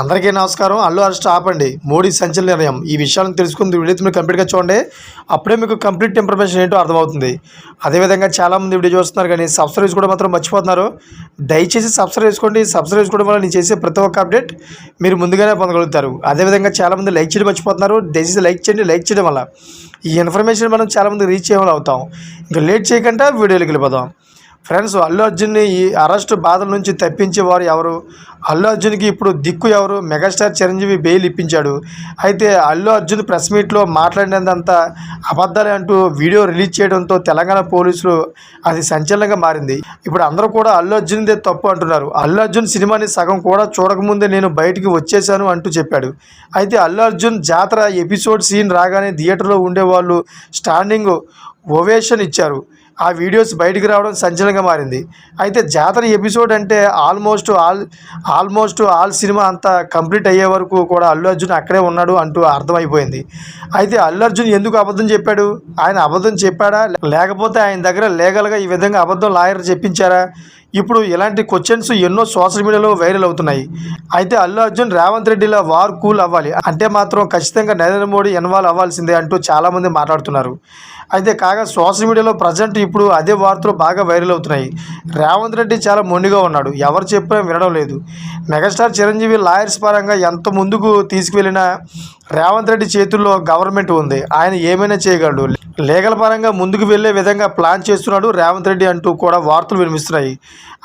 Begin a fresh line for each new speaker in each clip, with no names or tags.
అందరికీ నమస్కారం. అల్లు అరెస్ట్ ఆపండి. మోడీ సంచలన నిర్ణయం. ఈ విషయాలను తెలుసుకుని వీడియో మీరు కంప్లీట్గా చూడండి. అప్పుడే మీకు కంప్లీట్ ఇన్ఫర్మేషన్ ఏంటో అర్థమవుతుంది. అదేవిధంగా చాలామంది వీడియో చూస్తున్నారు కానీ సబ్స్క్రైబ్ చేసుకోవడం మాత్రం మర్చిపోతున్నారు. దయచేసి సబ్స్క్రైబ్ చేసుకోండి. సబ్స్క్రైబ్ చేసుకోవడం వల్ల నేను చేసే ప్రతి ఒక్క అప్డేట్ మీరు ముందుగానే పొందగలుగుతారు. అదేవిధంగా చాలామంది లైక్ చేయడం మర్చిపోతున్నారు. దయచేసి లైక్ చేయండి. లైక్ చేయడం వల్ల ఈ ఇన్ఫర్మేషన్ మనం చాలామంది రీచ్ చేయడం అవుతాం. ఇంకా లేట్ చేయకుండా వీడియోలోకి వెళ్ళిపోదాం. ఫ్రెండ్స్ అల్లు అర్జున్ని ఈ అరెస్ట్ బాధల నుంచి తప్పించేవారు ఎవరు? అల్లు అర్జున్కి ఇప్పుడు దిక్కు ఎవరు? మెగాస్టార్ చిరంజీవి బెయిల్ ఇప్పించాడు. అయితే అల్లు అర్జున్ ప్రెస్ మీట్లో మాట్లాడినంత అబద్ధాలే అంటూ వీడియో రిలీజ్ చేయడంతో తెలంగాణ పోలీసులు అది సంచలనంగా మారింది. ఇప్పుడు అందరూ కూడా అల్లు అర్జున్దే తప్పు అంటున్నారు. అల్లు అర్జున్ సినిమాని సగం కూడా చూడకముందే నేను బయటికి వచ్చేసాను అంటూ చెప్పాడు. అయితే అల్లు అర్జున్ జాతర ఎపిసోడ్ సీన్ రాగానే థియేటర్లో ఉండేవాళ్ళు స్టాండింగ్ ఓవేషన్ ఇచ్చారు. ఆ వీడియోస్ బయటికి రావడం సంచలనంగా మారింది. అయితే జాతర ఎపిసోడ్ అంటే almost all almost all cinema అంతా కంప్లీట్ అయ్యే వరకు కూడా అల్లు అర్జున్ అక్కడే ఉన్నాడు అంటూ అర్థమైపోయింది. అయితే అల్లు అర్జున్ ఎందుకు అబద్ధం చెప్పాడు? ఆయన అబద్ధం చెప్పాడా? లేకపోతే ఆయన దగ్గర లీగల్గా ఈ విధంగా అబద్ధం లాయర్ చెప్పించారా? ఇప్పుడు ఇలాంటి క్వశ్చన్స్ ఎన్నో సోషల్ మీడియాలో వైరల్ అవుతున్నాయి. అయితే అల్లు అర్జున్ రేవంత్ రెడ్డిలా వార్ కూల్ అవ్వాలి. అంటే మాత్రం ఖచ్చితంగా నరేంద్ర మోడీ ఇన్వాల్వ్ అవ్వాల్సిందే అంటూ చాలామంది మాట్లాడుతున్నారు. అయితే కాగా సోషల్ మీడియాలో ప్రజెంట్ ఇప్పుడు అదే వార్తలు బాగా వైరల్ అవుతున్నాయి. రేవంత్ రెడ్డి చాలా మొండిగా ఉన్నాడు. ఎవరు చెప్పినా వినడం లేదు. మెగాస్టార్ చిరంజీవి లాయర్స్ పరంగా ఎంత ముందుకు తీసుకువెళ్ళినా రేవంత్ రెడ్డి చేతుల్లో గవర్నమెంట్ ఉంది. ఆయన ఏమైనా చేయగలడు? లీగల్ పరంగా ముందుకు వెళ్ళే విధంగా ప్లాన్ చేస్తున్నాడు రేవంత్ రెడ్డి అంటూ కూడా వార్తలు వినిపిస్తున్నాయి.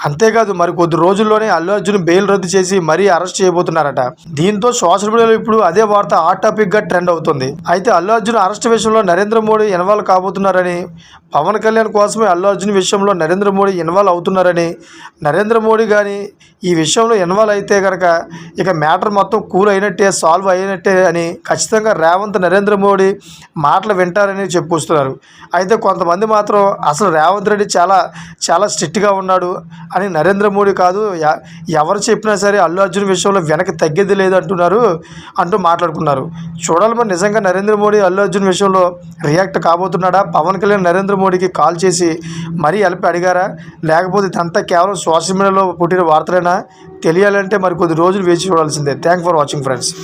అంతేకాదు మరి కొద్ది రోజుల్లోనే అల్లు అర్జున్ బెయిల్ రద్దు చేసి మరీ అరెస్ట్ చేయబోతున్నారట. దీంతో సోషల్ మీడియాలో ఇప్పుడు అదే వార్త హాట్ టాపిక్గా ట్రెండ్ అవుతుంది. అయితే అల్లు అర్జున్ అరెస్ట్ విషయంలో నరేంద్ర మోడీ ఇన్వాల్వ్ కాబోతున్నారని పవన్ కళ్యాణ్ కోసమే అల్లు అర్జున్ విషయంలో నరేంద్ర మోడీ ఇన్వాల్వ్ అవుతున్నారని నరేంద్ర మోడీ కానీ ఈ విషయంలో ఇన్వాల్వ్ అయితే కనుక ఇక మ్యాటర్ మొత్తం కూల్ అయినట్టే సాల్వ్ అయినట్టే అని ఖచ్చితంగా రేవంత్ నరేంద్ర మోడీ మాటలు వింటారని చెప్పుకొస్తున్నారు అయితే కొంతమంది మాత్రం అసలు రేవంత్ రెడ్డి చాలా చాలా స్ట్రిక్ట్గా ఉన్నాడు అని నరేంద్ర మోడీ కాదు ఎ- ఎవరు చెప్పినా సరే అల్లు అర్జున్ విషయంలో వెనక్కి తగ్గేది లేదు అంటున్నారు అంటూ మాట్లాడుకున్నారు. చూడాలి మరి నిజంగా నరేంద్ర మోడీ అల్లు అర్జున్ విషయంలో రియాక్ట్ కాబోతున్నాడా? పవన్ కళ్యాణ్ నరేంద్ర మోడీకి కాల్ చేసి మరీ అలిపి అడిగారా? లేకపోతే ఇదంతా కేవలం సోషల్ మీడియాలో పుట్టిన వార్తలేనా? తెలియాలంటే మరి కొద్ది రోజులు వేచి చూడాల్సిందే. Thank for watching friends